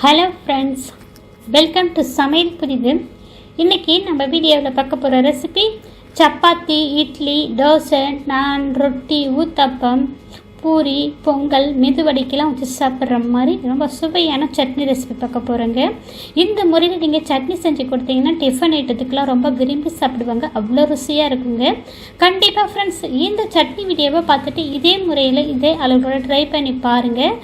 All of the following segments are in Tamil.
ஹலோ ஃப்ரெண்ட்ஸ் வெல்கம் டு சமையல் புரிது இன்றைக்கி நம்ம வீடியோவில் பார்க்க போகிற ரெசிபி சப்பாத்தி இட்லி தோசை நான் ரொட்டி ஊத்தப்பம் பூரி பொங்கல் மெதுவடிக்கெல்லாம் வச்சு சாப்பிட்ற மாதிரி ரொம்ப சுவையான சட்னி ரெசிபி பார்க்க போகிறோங்க இந்த முறையில் நீங்கள் சட்னி செஞ்சு கொடுத்தீங்கன்னா டிஃபன் ஐட்டத்துக்கெலாம் ரொம்ப விரும்பி சாப்பிடுவாங்க. அவ்வளோ ருசியாக இருக்குங்க. கண்டிப்பாக ஃப்ரெண்ட்ஸ் இந்த சட்னி வீடியோவை பார்த்துட்டு இதே முறையில் இதே அளவோட ட்ரை பண்ணி பாருங்கள்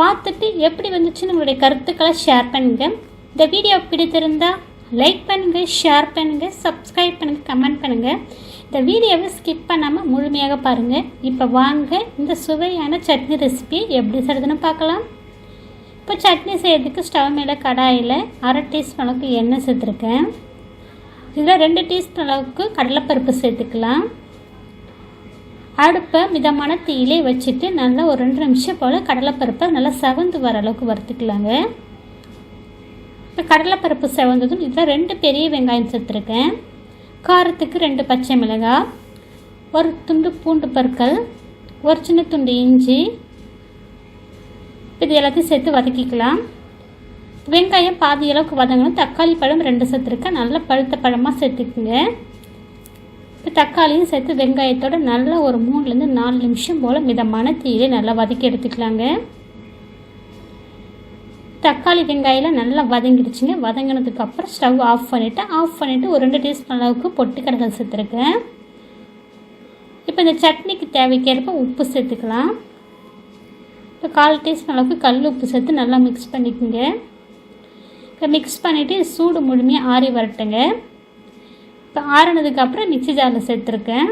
பார்த்துட்டு எப்படி வந்துச்சுன்னு உங்களுடைய கருத்துக்களை ஷேர் பண்ணுங்கள் இந்த வீடியோ பிடித்திருந்தால் லைக் பண்ணுங்கள் ஷேர் பண்ணுங்கள் சப்ஸ்கிரைப் பண்ணுங்கள் கமெண்ட் பண்ணுங்கள் இந்த வீடியோவை ஸ்கிப் பண்ணாமல் முழுமையாக பாருங்கள் இப்போ வாங்க இந்த சுவையான சட்னி ரெசிபி எப்படி செய்கிறதுன்னு பார்க்கலாம். இப்போ சட்னி செய்யறதுக்கு ஸ்டவ் மேலே கடாயில் அரை டீஸ்பூன் அளவுக்கு எண்ணெய் சேர்த்துருக்கேன். இதில் ரெண்டு டீஸ்பூன் அளவுக்கு கடலைப்பருப்பு சேர்த்துக்கலாம். அடுப்பை மிதமான தீயிலே வச்சுட்டு நல்லா ஒரு ரெண்டு நிமிஷம் போல் கடலைப்பருப்பை நல்லா செவந்து வர அளவுக்கு வறுத்துக்கலாங்க. இப்போ கடலைப்பருப்பு செவந்ததும் இதில் ரெண்டு பெரிய வெங்காயம் சேர்த்துருக்கேன். காரத்துக்கு ரெண்டு பச்சை மிளகாய் ஒரு துண்டு பூண்டு பற்கள் ஒரு சின்ன துண்டு இஞ்சி. இது எல்லாத்தையும் சேர்த்து வதக்கிக்கலாம். வெங்காயம் பாதி அளவுக்கு வதங்கணும். தக்காளி பழம் ரெண்டு சேர்த்துருக்கேன். நல்லா பழுத்த பழமாக சேர்த்துக்குங்க. தக்காளியும் சேர்த்து வெங்காயத்தோட நல்லா ஒரு மூணுலேருந்து நாலு நிமிஷம் போல் மிதமான தீயிலே நல்லா வதக்கி எடுத்துக்கலாங்க. தக்காளி வெங்காயம் நல்லா வதங்கிடுச்சுங்க. வதங்கினதுக்கப்புறம் ஸ்டவ் ஆஃப் பண்ணிவிட்டு ஆஃப் பண்ணிவிட்டு ஒரு ரெண்டு டீஸ்பூன் அளவுக்கு பொட்டுக்கடலை சேர்த்துருக்கேன். இப்போ இந்த சட்னிக்கு தேவைக்கேற்ப உப்பு சேர்த்துக்கலாம். இப்போ கால் டீஸ்பூன் அளவுக்கு கல் உப்பு சேர்த்து நல்லா மிக்ஸ் பண்ணிக்கோங்க. இப்போ மிக்ஸ் பண்ணிவிட்டு சூடு முழுமையாக ஆறி வரட்டுங்க. இப்போ ஆறினதுக்கப்புறம் மிக்சி ஜாரில் சேர்த்துருக்கேன்.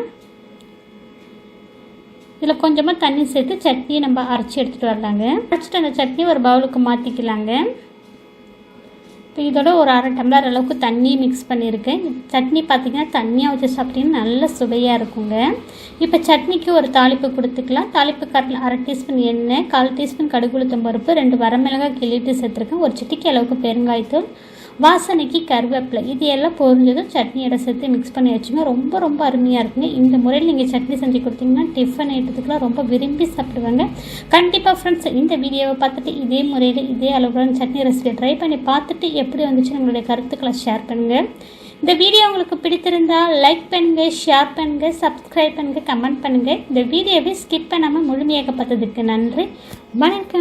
இதில் கொஞ்சமாக தண்ணி சேர்த்து சட்னியை நம்ம அரைச்சி எடுத்துகிட்டு வரலாங்க. அரைச்சிட்டு அந்த சட்னி ஒரு பவுலுக்கு மாற்றிக்கலாங்க இப்போ இதோட ஒரு அரை டம்ளர் அளவுக்கு தண்ணி மிக்ஸ் பண்ணியிருக்கேன். சட்னி பார்த்திங்கன்னா தண்ணியாக வச்சு சாப்பிட்டீங்கன்னா நல்ல சுவையாக இருக்குங்க. இப்போ சட்னிக்கு ஒரு தாளிப்பு கொடுத்துக்கலாம். தாளிப்பு கட்டில் அரை டீஸ்பூன் எண்ணெய் கால் டீஸ்பூன் கடுகுளுத்தம் பருப்பு ரெண்டு வரமிளகாய் கிள்ளிட்டு சேர்த்துருக்கேன். ஒரு சிட்டிக்கு அளவுக்கு பெருங்காயத்தூள் வாசனைக்கு கருவேப்பிலை. இது எல்லாம் பொறிஞ்சதும் சட்னியோட சேர்த்து மிக்ஸ் பண்ணி வச்சுங்க. ரொம்ப ரொம்ப அருமையாக இருக்குங்க. இந்த முறையில் நீங்கள் சட்னி செஞ்சு கொடுத்தீங்கன்னா டிஃபன் ஐட்டத்துக்குலாம் ரொம்ப விரும்பி சாப்பிடுவாங்க. கண்டிப்பாக ஃப்ரெண்ட்ஸ் இந்த வீடியோவை பார்த்துட்டு இதே முறையில் இதே அளவுடன் சட்னி ரெசிபியை ட்ரை பண்ணி பார்த்துட்டு எப்படி வந்துச்சு உங்களுடைய கருத்துக்களை ஷேர் பண்ணுங்கள் இந்த வீடியோ உங்களுக்கு பிடித்திருந்தால் லைக் பண்ணுங்கள் ஷேர் பண்ணுங்கள் சப்ஸ்கிரைப் பண்ணுங்கள் கமெண்ட் பண்ணுங்கள் இந்த வீடியோவை ஸ்கிப் பண்ணாமல் முழுமையாக பார்த்ததுக்கு நன்றி. வணக்கம்.